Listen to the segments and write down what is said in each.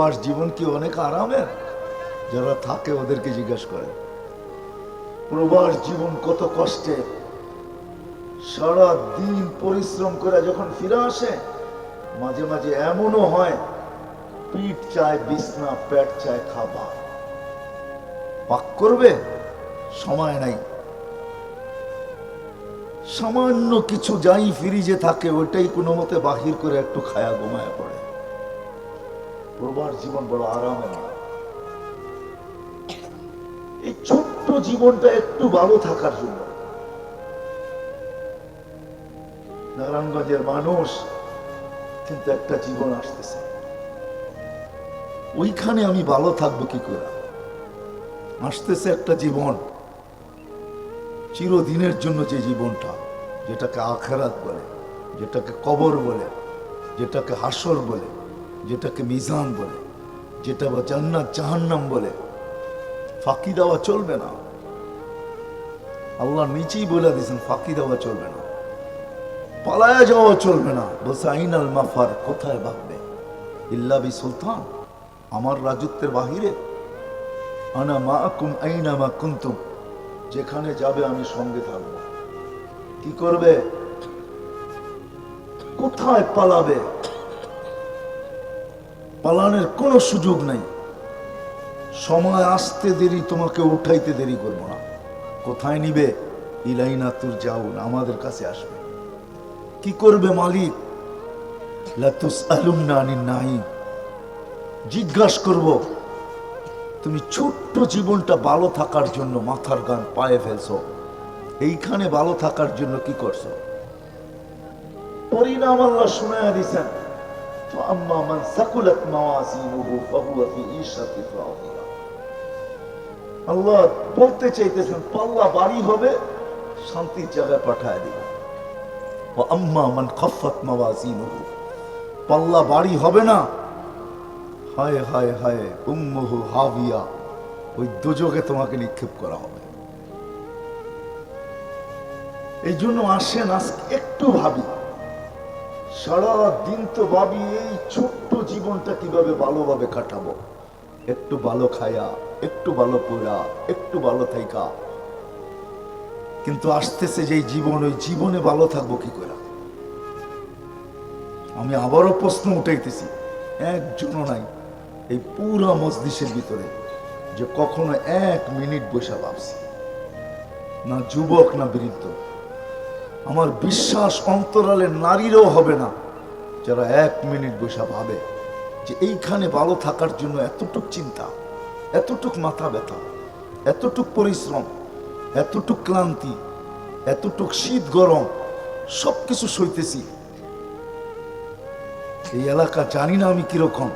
প্রবাস জীবন কি অনেক আরামের? যারা থাকে ওদেরকে জিজ্ঞেস করে। প্রবাস জীবন কত কষ্টের সারা দিন পরিশ্রম করে যখন ফিরে আসে, মাঝে মাঝে এমনও হয়, পিঠ চায় বিছনা, পেট চায় খাবার। পাক করবে? সময় নাই। সামান্য কিছু যাই ফ্রিজে থাকে, ওইটাই কোনো মতে বাহির করে একটু খায়া ঘুমায় পড়ে। প্রবার জীবন বড় আরামে এই ছোট্ট জীবনটা একটু ভালো থাকার জন্য। নারায়ণগঞ্জের মানুষ কিন্তু একটা জীবন আসতেছে। ওইখানে আমি ভালো থাকব কি করে? আসতেছে একটা জীবন, চিরদিনের জন্য যে জীবনটা, যেটাকে আখেরাত বলে, যেটাকে কবর বলে, যেটাকে হাসর বলে যেটাকে মিজান বলে, যেটা বা জান্নাত জাহান্নাম বলে। ফাঁকি দেওয়া চলবে না। আল্লাহ নিচেই বলে দিয়েছেন, ফাঁকি দেওয়া চলবে না। পালায়া যাওয়া চলবে না। বলছে আইন আল মাফার, কোথায় ভাববে? ইল্লাবি সুলতান, আমার রাজত্বের বাহিরে। আনা মা কুম আইনা মা কুন্তুম, যেখানে যাবে আমি সঙ্গে থাকব। কি করবে? কোথায় পালাবে? পালানোর কোনো সুযোগ নাই। সময় আসতে দেরি, তোমাকে উঠাইতে দেরি করব না। কোথায় নিবে? ইলাইনা তুর যাউন আমাদের কাছে আসবে। কি করবে মালিক? লাতুস আলুমনা আনিন নাইম জিজ্ঞাসা করব, তুমি ছোট্ট জীবনটা ভালো থাকার জন্য মাথার গান পায়ে ফেলছো। এইখানে ভালো থাকার জন্য কি করছ? পরিণাম আল্লাহ শুনায়া দিছেন। فأما من ثقلت موازينه فهو في عيشة راضية আল্লাহ বলতে চাইতেছেন পাল্লা বাড়ি হবে শান্তির জায়গায় পাঠায় দিব আম্মা মান খফত মাওয়াজিনুহু পাল্লা বাড়ি হবে না হায় হায় হায় উম্মুহু হাবিয়া ওই দুযোগে তোমাকে নিক্ষেপ করা হবে এই জন্য আসেন আজকে একটু ভাবি সারা দিন তো ভাবি এই ছোট্ট জীবনটা কীভাবে ভালোভাবে কাটাবো? একটু ভালো খায়া, একটু ভালো পড়া একটু ভালো থাইকা। কিন্তু আসতেছে যে জীবন, ওই জীবনে ভালো থাকব কি করে আমি আবারও প্রশ্ন উঠাইতেছি, একজনও নাই, এই পুরা মসজিষের ভিতরে যে কখনো এক মিনিট বসে ভাবছি। না যুবক, না বৃদ্ধ। আমার বিশ্বাস অন্তরালে নারীরও হবে না। যারা এক মিনিট বসে ভাবে যে এইখানে ভালো থাকার জন্য এতটুক চিন্তা, এতটুক মাথা ব্যথা, এতটুক পরিশ্রম, এতটুক ক্লান্তি, এতটুক শীত গরম সব কিছু সইতেছি। এই এলাকা জানি না আমি কীরকম।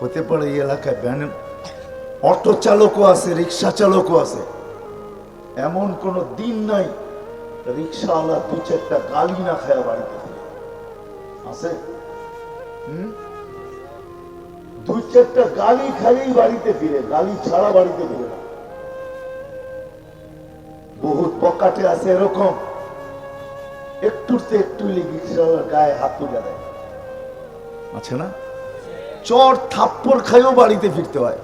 হতে পারে এই এলাকায় ব্যান অটো চালকও আছে, রিক্সা চালকও আছে। এমন কোনো দিন নাই রিক্সাওয়ালা দু চারটা গালি না খায়া বাড়িতে। আছে? দুই চারটা গালি খাইয়েই বাড়িতে ফিরে, গালি ছাড়া বাড়িতে ফিরে বহুত পকাটে আছে এরকম। একটুতে একটু রিক্সাওয়ালার গায়ে হাত তুলে দেয়। আছে না? চর থাপ্পড় খাইও বাড়িতে ফিরতে হয়।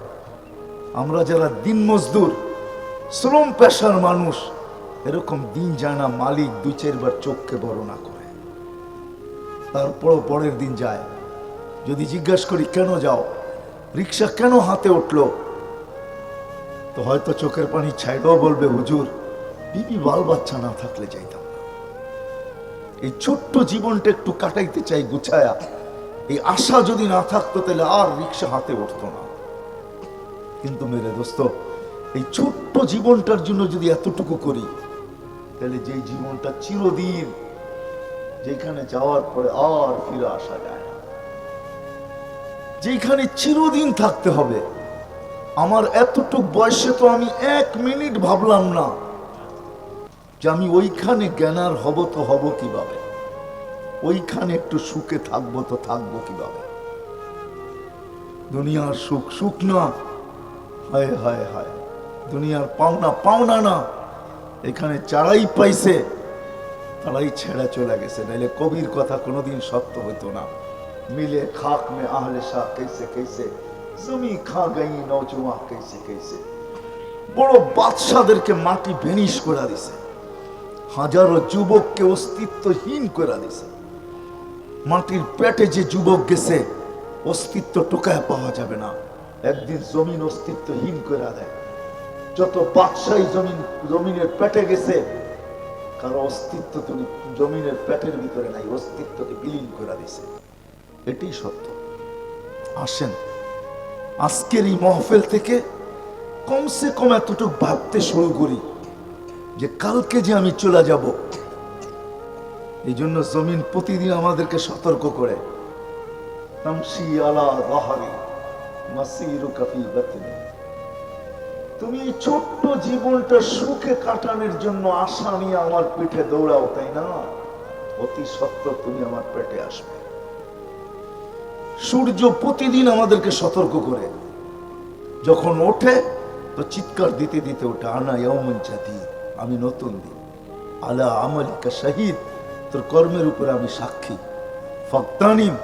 আমরা যারা দিন মজদুর শ্রম পেশার মানুষ এরকম দিন যায় না মালিক দুই চারবার চোখকে বড় না করে। তারপরও পরের দিন যায়। যদি জিজ্ঞাসা করি, কেন যাও? রিক্সা কেন হাতে উঠল? তো হয়তো চোখের পানি ছাইড়াও বলবে হুজুর। বিবি বাল বাচ্চা না থাকলে যাইতাম এই ছোট্ট জীবনটা একটু কাটাইতে চাই গুছায়া। এই আশা যদি না থাকতো, তাহলে আর রিক্সা হাতে উঠতো না। কিন্তু মেরে দোস্ত, এই ছোট্ট জীবনটার জন্য যদি এতটুকু করি তাহলে যে জীবনটা চিরদিন যেখানে যাওয়ার পরে আর ফিরে আসা যায় না। যেখানে চিরদিন থাকতে হবে, আমার এতটুক বয়সে তো আমি এক মিনিট ভাবলাম না যে আমি ওইখানে জ্ঞানার হব তো হব কীভাবে? ওইখানে একটু সুখে থাকব তো থাকব কীভাবে? দুনিয়ার সুখ সুখ না, হায় হায় হায়, দুনিয়ার পাওনা পাওনা না। এখানে চারাই পাইছে, তারাই ছেড়া চলে গেছে। নাহলে কবির কথা কোনোদিন সত্য হইতো না। মিলে খাক মে আহলে শাহ কেসে কেসে জমি খা গাই নজমা কেসে কেসে বড় বাদশাদেরকে মাটি বেনিশ করে দিছে। হাজারো যুবককে অস্তিত্বহীন করে দিছে। মাটির পেটে যে যুবক গেছে, অস্তিত্ব টোকায় পাওয়া যাবে না। একদিন জমিন অস্তিত্বহীন করে দেয়। যত বাদশাহী জমিন, জমিনের পেটে গেছে, কারও অস্তিত্ব তুমি জমিনের পেটের ভিতরে নাই, অস্তিত্বকে বিলীন করে দিছে এটাই সত্য। আসেন, আজকের এই মহফিল থেকে কমসে কম এতটুকু ভাবতে শুরু করি যে কালকে যে আমি চলে যাব, এই জন্য জমিন প্রতিদিন আমাদেরকে সতর্ক করে। আলা রাহারি মাসিরুকা ফি বাতনি তুমি এই ছোট্ট জীবনটা সুখে কাটানোর জন্য আশা নিয়ে আমার পিঠে দৌড়াও, তাই না? অতি সত্য তুমি আমার পেটে আসবে। সূর্য প্রতিদিন আমাদেরকে সতর্ক করে। যখন ওঠে, তো চিৎকার দিতে দিতে ওঠে, আনা ইয়মন জাতি আমি নতুন দিন। আলা আমালিকা শাহিদ, তোর কর্মের উপরে আমি সাক্ষী। ফক্তানিম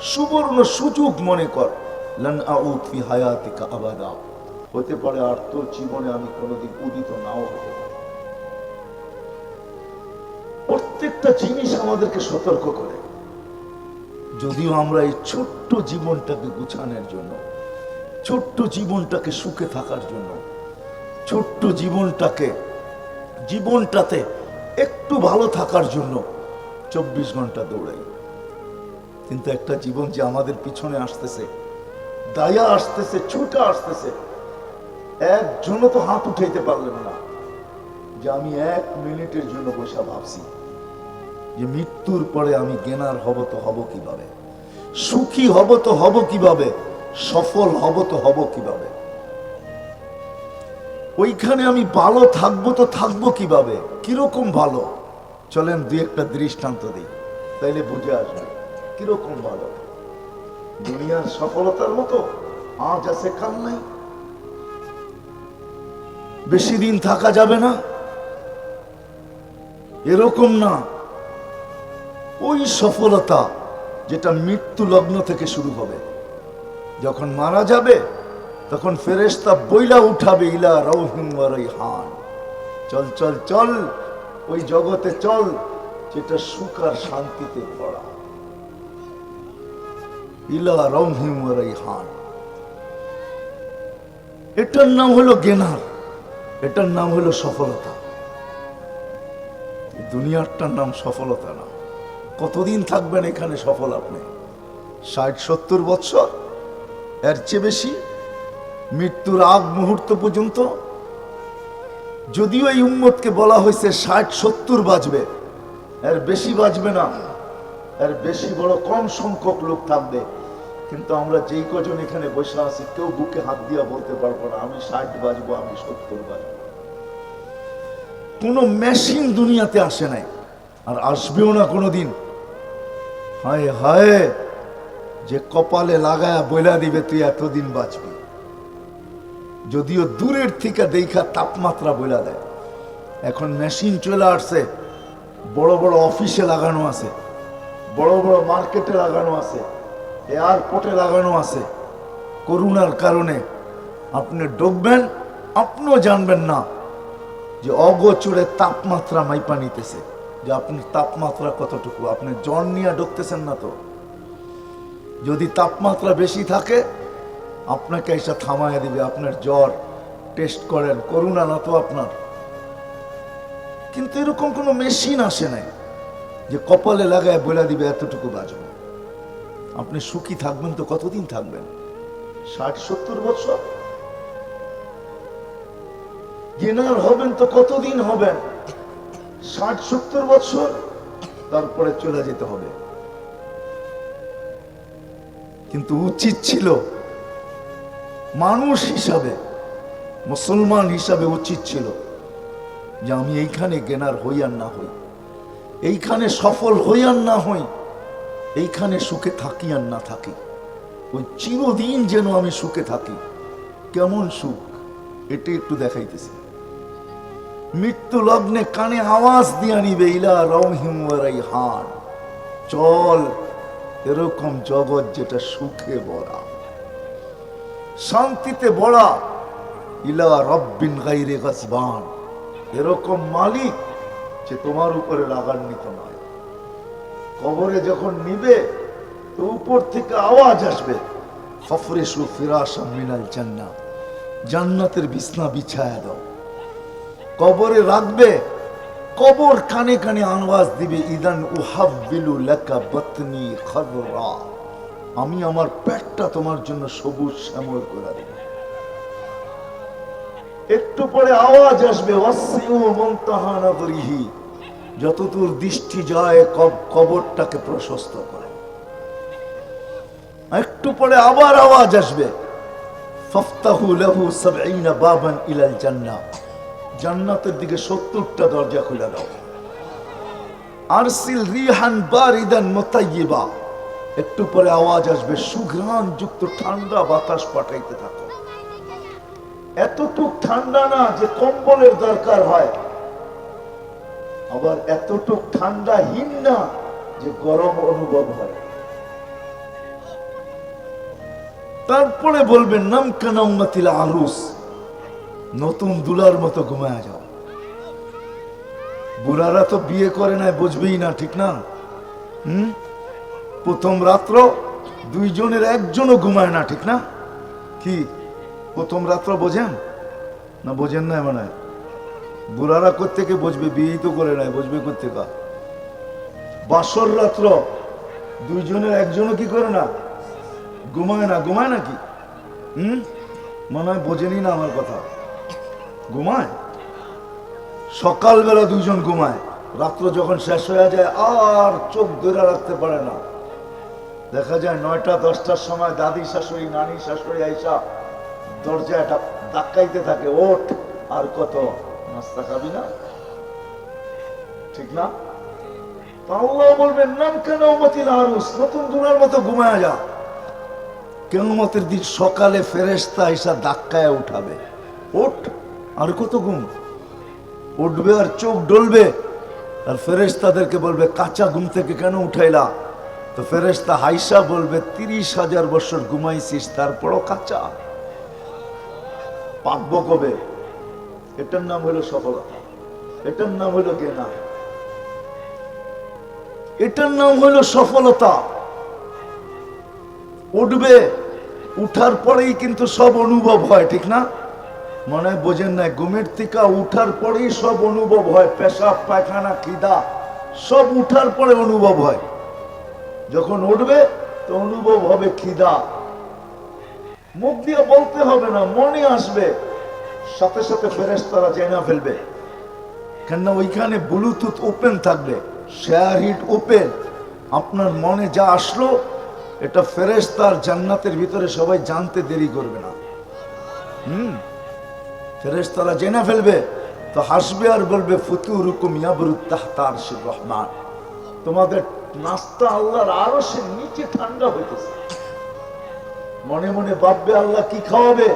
সুবর্ণ সুযোগ মনে কর, লান আউদ ফি হায়াতিকা আবাদা। হতে পারে আর তোর জীবনে আমি কোনোদিন উদিত নাও হতে পারি। প্রত্যেকটা জিনিস আমাদেরকে সতর্ক করে। যদিও আমরা এই ছোট্ট জীবনটাকে গুছানোর জন্য, ছোট্ট জীবনটাকে সুখে থাকার জন্য, ছোট্ট জীবনটাকে, জীবনটাতে একটু ভালো থাকার জন্য চব্বিশ ঘণ্টা দৌড়াই। কিন্তু একটা জীবন যে আমাদের পিছনে আসতেছে, দায়া আসতেছে, ছুটে আসতেছে একজনও তো হাত উঠাইতে পারলেন না। যে আমি এক মিনিটের জন্য বসে ভাবছি যে মৃত্যুর পরে আমি জ্ঞানার হব তো হব কীভাবে? সুখী হব তো হব কীভাবে? সফল হব তো হব কীভাবে? ওইখানে আমি ভালো থাকব তো থাকব কীভাবে? কীরকম ভালো? চলেন দুই একটা দৃষ্টান্ত দিই। তাইলে বুঝে আসবে, কীরকম ভালো? দুনিয়ার সফলতার মতো আজ আছে কাল নাই। বেশি দিন থাকা যাবে না? এরকম না। ওই সফলতা যেটা মৃত্যু লগ্ন থেকে শুরু হবে। যখন মারা যাবে, তখন ফেরেশতা বইলা উঠাবে, ইলা রৌহিম হান চল চল চল, ওই জগতে চল, যেটা সুখ আর শান্তিতে ভরা। ইলা রৌহিম হান এটার নাম হলো গেনার। এটার নাম হলো সফলতা। দুনিয়ারটার নাম সফলতা না। কতদিন থাকবেন এখানে সফল আপনি? ষাট, সত্তর বৎসর? এর চেয়ে বেশি? মৃত্যুর আগ মুহূর্ত পর্যন্ত? যদিও এই উম্মতকে বলা হয়েছে ষাট, সত্তর বাজবে, এর বেশি বাজবে না। এর বেশি বড় কম সংখ্যক লোক থাকবে। কিন্তু আমরা যেই কজন এখানে বসে আছি, কেউ বুকে হাত দিয়া বলতে পারব না, আমি ষাট বাজবো, আমি সত্তর বাজবো। কোনো মেশিন দুনিয়াতে আসে নাই। আর আসবেও না কোনোদিন। হায় হায়, যে কপালে লাগায়া বইলা দিবে, তুই এতদিন বাঁচবি। যদিও দূরের থেকে দেখা তাপমাত্রা বইলা দেয়। এখন মেশিন চলে আসছে, বড় বড় অফিসে লাগানো আছে, বড় বড় মার্কেটে লাগানো আছে এয়ারপোর্টে লাগানো আছে। করোনার কারণে আপনি ডুববেন, আপনিও জানবেন না। যে অগোচরে তাপমাত্রা মাইপা নিতেছে, যে আপনার তাপমাত্রা কতটুকু? আপনি জ্বর নিয়ে ঢুকতেছেন না তো? যদি তাপমাত্রা বেশি থাকে, আপনাকে এসে থামায় দিবে, আপনার জ্বর টেস্ট করেন, করুণা না তো আপনার। কিন্তু এরকম কোনো মেশিন আসে নাই যে কপালে লাগায় বলে দিবে এতটুকু বাজবে। আপনি সুখী থাকবেন তো কতদিন থাকবেন? ষাট, সত্তর বছর? গেনার হবেন তো কতদিন হবেন? ষাট, সত্তর বছর? তারপরে চলে যেতে হবে। কিন্তু উচিত ছিল মানুষ হিসাবে, মুসলমান হিসাবে উচিত ছিল যে আমি এইখানে গেনার হই আর না হই। এইখানে সফল হই আর না হই, এইখানে সুখে থাকি আর না থাকি। ওই চিরদিন যেন আমি সুখে থাকি। কেমন সুখ? এটা একটু দেখাইতেছি। মৃত্যু লগ্নে কানে আওয়াজ দিয়ে নিবে, ইলা রহিম হান চল, এরকম জগৎ যেটা সুখে ভরা। শান্তিতে বড়া ইলা রব্বিন গাইরে গাসবান এরকম মালিক যে তোমার উপরে রাগান্বিত নয়। কবরে যখন নিবে, তো উপর থেকে আওয়াজ আসবে, ফফরেশু ফিরাশা মিনাল জান্নাত। জান্নাতের বিছনা বিছায়া দাও। কবরে রাখবে, কবর কানে কানে আওয়াজ দিবে, ইদান উহাব্বিলু লাকা বাতনি খদরা আমি আমার পেটটা তোমার জন্য সবুজ শ্যামল করে দেব। একটু পরে আওয়াজ আসবে যতদূর দৃষ্টি যায় কবরটাকে প্রশস্ত করে। একটু পরে আবার আওয়াজ আসবে, ফাফতাহু লাহু সাবঈনা বাবান ইলাল জান্নাহ। জান্নাতের দিকে সত্তরটা দরজা খুলে দাও। আরসিল রিহান বারিদান মুতাইয়িবা। একটু পরে আওয়াজ আসবে, সুঘ্রাণ যুক্ত ঠান্ডা বাতাস পাঠাইতে থাকো। এতটুক ঠান্ডা না যে কম্বলের দরকার হয়। আবার এতটুক ঠান্ডা হীন না যে গরম অনুভব হয়। তারপরে বলবেন নাম কেন আরুস। নতুন দুলার মতো ঘুমায় যাও। বুড়ারা তো বিয়ে করে নাই, বুঝবেই না, ঠিক না? হুম? প্রথম রাত্র দুইজনের একজনও ঘুমায় না, ঠিক না? কি, প্রথম রাত্র বোঝেন? না বোঝেন না মানে? বুড়ারা কোথেকে বুঝবে? বিয়েই তো করে নাই, বুঝবে কোথেকা বাসর রাত্র দুইজনের একজনও কি করে না? ঘুমায় না, ঘুমায় নাকি? হুম? মনে হয় বোঝেনি না আমার কথা। ঘুমায়? সকালবেলা দুইজন ঘুমায়, রাত্র যখন শেষ হয়ে যায়, আর চোখ ধরে রাখতে পারে না। দেখা যায় নয়টা, দশটার সময় দাদি শাশুড়ি, নানি শাশুড়ি আইসা দরজায় ঢাক- ধাক্কাইতে থাকে, ওঠ, আর কত নাস্তা খাবি না? ঠিক না? আল্লাহ বলবেন, নাম কেন মতিল আরুস নতুন দুনার মতো ঘুমায় যা। কেমতের দিন সকালে ফেরেস্তা এসা ধাক্কায় উঠাবে। আর কত ঘুম? উঠবে আর চোখ ডলবে। আর ফেরেস্তাদেরকে বলবে, কাঁচা ঘুম থেকে কেন উঠাইলা? তো ফেরেস্তা হাইসা বলবে, তিরিশ হাজার বছর ঘুমাইছিস, তারপরও কাঁচা। পাকব কবে? এটার নাম হলো সফলতা। এটার নাম হলো কেনা এটার নাম হলো সফলতা। উঠবে, উঠার পরেই কিন্তু সব অনুভব হয়, ঠিক না? মনে বোঝেন না ঘুমের থেকে উঠার পরেই সব অনুভব হয়, পেশাব, পায়খানা, খিদা, সব উঠার পরে অনুভব হয়। যখন উঠবে, তো অনুভব হবে খিদা। মুখ দিয়ে বলতে হবে না, মনে আসবে। সাথে সাথে ফেরেস্তারা জেনা ফেলবে। কেননা ওইখানে ব্লুটুথ ওপেন থাকবে শেয়ার হিট ওপেন আপনার মনে যা আসলো, এটা ফেরেস্তার জান্নাতের ভিতরে সবাই জানতে দেরি করবে না। হুম? ফেরেস্তারা জেনে ফেলবে, তো হাসবে আর বলবে ফুতুর তাহতার রহমান। তোমাদের নাস্তা আল্লাহর আরও সে নিচে ঠান্ডা হইতেছে। মনে মনে ভাববে, আল্লাহ কি খাওয়াবে?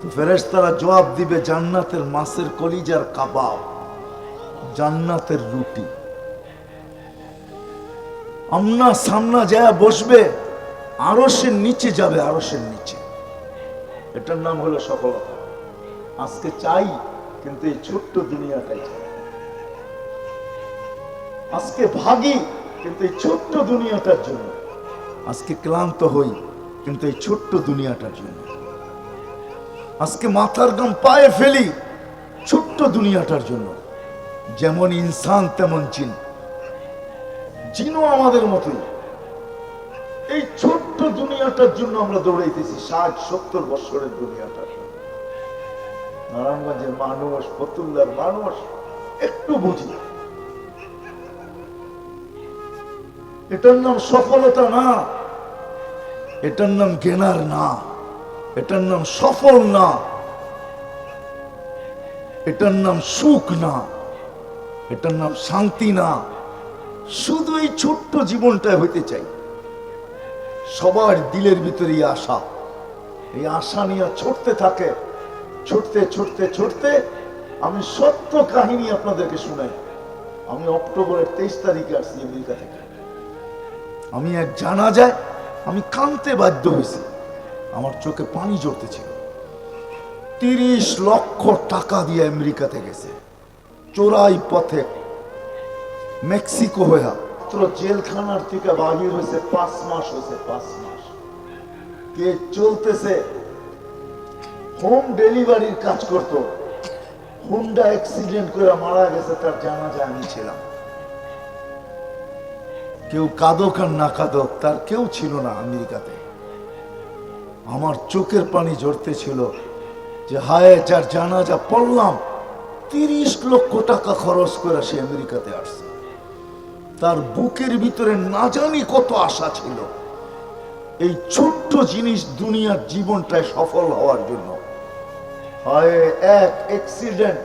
তো ফেরেশতারা জবাব দিবে, জান্নাতের মাছের কলিজার কাবাব, জান্নাতের রুটি। আমনা সামনা যায় বসবে আরসের নিচে যাবে আরসের নিচে। এটার নাম হলো সফলতা। আজকে চাই, কিন্তু এই ছোট্ট দুনিয়াটাই চাই। আজকে ভাগি, কিন্তু এই ছোট্ট দুনিয়াটার জন্য। আজকে ক্লান্ত হই, কিন্তু এই ছোট্ট দুনিয়াটার জন্য। আজকে মাথার গাম পায়ে ফেলি, ছোট্ট দুনিয়াটার জন্য। যেমন ইনসান, তেমন জিন। জিনও আমাদের মতোই। এই ছোট্ট দুনিয়াটার জন্য আমরা দৌড়াইতেছি ষাট, সত্তর বছরের দুনিয়াটার জন্য। নারায়ণগঞ্জের মানুষ, ফতুল্লার মানুষ, একটু বুঝি এটার নাম সফলতা না, এটার নাম কেনার না, এটার নাম সফল না, এটার নাম সুখ না, এটার নাম শান্তি না। শুধু এই ছোট্ট জীবনটা হইতে চাই। সবার দিলের ভিতরে আশা। এই আশা নিয়ে ছুটতে থাকে। ছুটতে ছুটতে ছুটতে আমি সত্য কাহিনী আপনাদেরকে শুনাই। আমি অক্টোবরের তেইশ তারিখে আসছি আমেরিকা থেকে। আমি এক জানা যায় আমি কানতে বাধ্য হয়েছি। আমার চোখে পানি জড়তেছিল তিরিশ লক্ষ টাকা দিয়ে আমেরিকাতে গেছে। চোরাই পথে মেক্সিকো হয়ে মাত্র জেলখানার থেকে বাহির হয়েছে, পাঁচ মাস হয়েছে, পাঁচ মাস। কে চলতেছে হোম ডেলিভারির কাজ করত। হুন্ডা অ্যাক্সিডেন্ট করে মারা গেছে, তার জানাজা আমি ছিলাম। কেউ কাদক আর না কাদক, তার কেউ ছিল না আমেরিকাতে। আমার চোখের পানি ঝরতে ছিল যে, হায়, যার জানাজা পড়লাম, তিরিশ লক্ষ টাকা খরচ করে সে আমেরিকাতে আসছে। তার বুকের ভিতরে না জানি কত আশা ছিল। এই ছোট্ট জিনিস দুনিয়ার জীবনটায় সফল হওয়ার জন্য। হয় এক অ্যাক্সিডেন্ট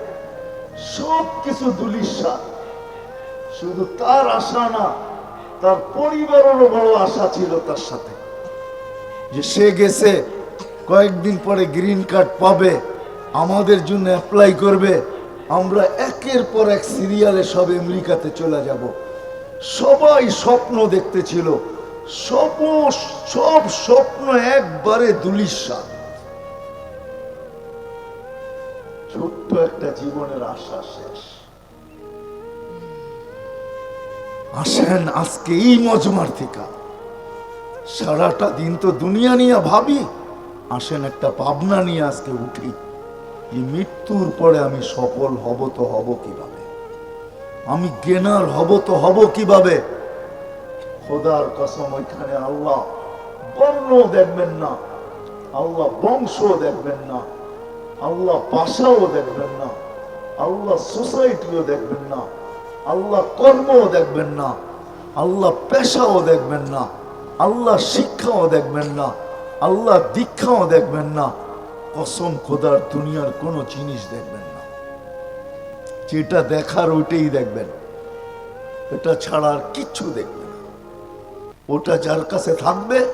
সব কিছু দুলিশা। শুধু তার আশা না, তার পরিবারেরও বড় আশা ছিল তার সাথে। যে সে গেছে, কয়েকদিন পরে গ্রিন কার্ড পাবে, আমাদের জন্য অ্যাপ্লাই করবে, আমরা একের পর এক সিরিয়ালে সব আমেরিকাতে চলে যাব। সবাই স্বপ্ন দেখতেছিল সব সব স্বপ্ন একবারে দুলিশা। একটা জীবনের আশা শেষ। আসেন আজকে এই মজমার থেকে। সারাটা দিন তো দুনিয়া নিয়ে ভাবি। আসেন একটা পাবনা নিয়ে আজকে উঠি। এই মৃত্যুর পরে আমি সফল হব তো হব কীভাবে? আমি গেনার হব তো হব কীভাবে? খোদার কসম ওইখানে আল্লাহ বর্ণ দেখবেন না। আল্লাহ বংশ দেখবেন না। আল্লাহ ভাষাও দেখবেন না। আল্লাহ সোসাইটিও দেখবেন না। আল্লাহ কর্মও দেখবেন না। আল্লাহ পেশাও দেখবেন না। আল্লাহ শিক্ষাও দেখবেন না। আল্লাহ দীক্ষাও দেখবেন না। কসম খোদার দুনিয়ার কোনো জিনিস দেখবেন না। যেটা দেখার ওইটাই দেখবেন। এটা ছাড়া আর কিচ্ছু দেখবেন না। ওটা যার কাছে থাকবে,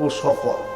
ও সফল।